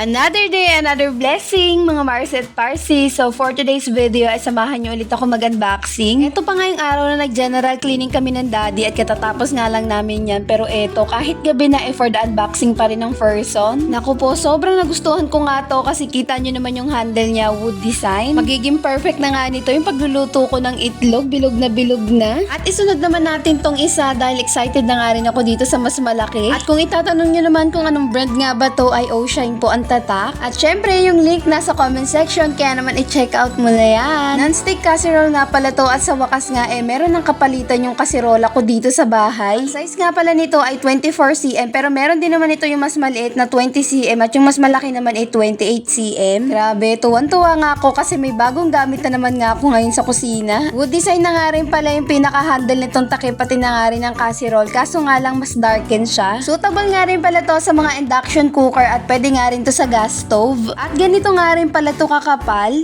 Another day, another blessing, mga Mars at Parsi. So, for today's video, ay samahan niyo ulit ako mag-unboxing. Ito pa ngayong araw na nag-general cleaning kami ng daddy at katatapos nga lang namin yan. Pero eto, kahit gabi na eh for the unboxing pa rin ng person. Naku po, sobrang nagustuhan ko nga to kasi kita niyo naman yung handle niya, wood design. Magiging perfect na nga nito yung pagluluto ko ng itlog, bilog na bilog na. At isunod naman natin tong isa dahil excited na nga rin ako dito sa mas malaki. At kung itatanong niyo naman kung anong brand nga ba to ay Oshine po ang tatak. At syempre yung link nasa comment section kaya naman i-check out mo na yan. Non-stick casserole nga pala to at sa wakas nga eh meron ng kapalitan yung kasirola ko dito sa bahay. Ang size nga pala nito ay 24cm pero meron din naman ito yung mas maliit na 20cm at yung mas malaki naman ay 28cm. Grabe, tuwan-tuwa nga ako kasi may bagong gamit na naman nga ako ngayon sa kusina. Wood design na nga rin pala yung pinaka-handle nitong takip pati na nga rin ang casserole kaso nga lang mas darken siya. Suitable nga rin pala to sa mga induction cooker at pwede nga rin to sa gas stove. At ganito nga rin pala to kakapal.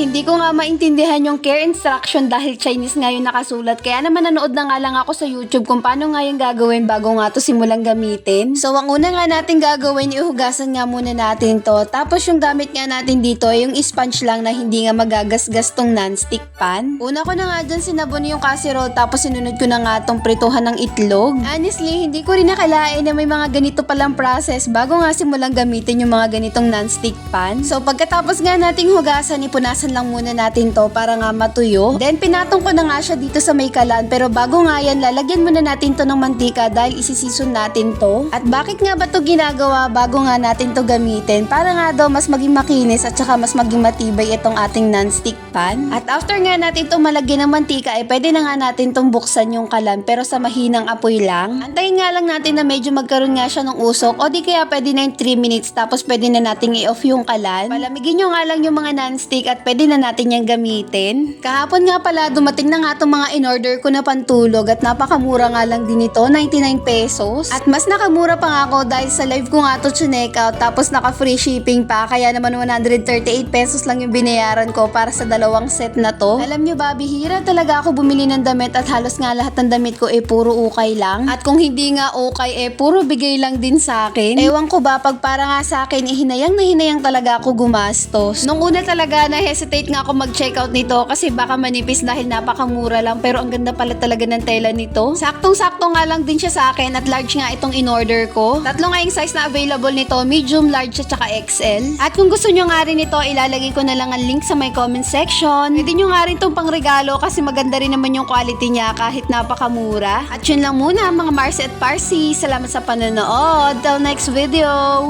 Hindi ko nga maintindihan yung care instruction dahil Chinese nga yung nakasulat. Kaya naman nanood na nga lang ako sa YouTube kung paano nga yung gagawin bago nga to simulang gamitin. So, ang una nga natin gagawin, ihugasan nga muna natin to. Tapos yung gamit nga natin dito, ay yung sponge lang na hindi nga magagasgas tong non-stick pan. Una ko na nga dyan sinabon yung casserole tapos sinunod ko na nga tong prituhan ng itlog. Honestly, hindi ko rin nakalain na may mga ganito palang process bago nga simulang gamitin yung mga ganitong non-stick pan. So, pagkatapos nga nating hugasan, ipunasan lang muna natin to para nga matuyo. Then, pinatong ko na nga siya dito sa may kalan. Pero bago nga yan, lalagyan muna natin to ng mantika dahil isisison natin to. At bakit nga ba to ginagawa bago nga natin to gamitin? Para nga daw mas maging makinis at saka mas maging matibay itong ating non-stick pan. At after nga natin to malagyan ng mantika, ay pwede na nga natin tong buksan yung kalan pero sa mahinang apoy lang. Antayin nga lang natin na medyo magkaroon nga siya ng usok o di kaya pwede na yung 3 minutes tapos pwede na nating i-off yung kalan. Palamigin nyo nga lang yung mga non-stick at pwede na natin yung gamitin. Kahapon nga pala, dumating na nga itong mga in-order ko na pantulog at napakamura nga lang din ito, 99 pesos. At mas nakamura pa nga ako dahil sa live ko nga ito chinek out tapos naka free shipping pa kaya naman 138 pesos lang yung binayaran ko para sa dalawang set na to. Alam nyo ba, bihira talaga ako bumili ng damit at halos nga lahat ng damit ko eh puro ukay lang. At kung hindi nga ukay eh puro bigay lang din sa akin. Ewan ko ba, pag para nga sa akin, eh, hinayang na hinayang talaga ako gumastos. Nung una talaga na-hesitate nga ako mag-check out nito kasi baka manipis dahil napakamura lang pero ang ganda pala talaga ng tela nito. Saktong-sakto nga lang din siya sa akin at large nga itong in-order ko. Tatlo nga yung size na available nito, medium, large at saka XL. At kung gusto nyo nga rin ito, ilalagay ko na lang ang link sa my comment section. Pwede nyo nga rin itong pangregalo kasi maganda rin naman yung quality niya kahit napakamura. At yun lang muna mga Marcy at Parsi. Salamat sa panonood. Till next video!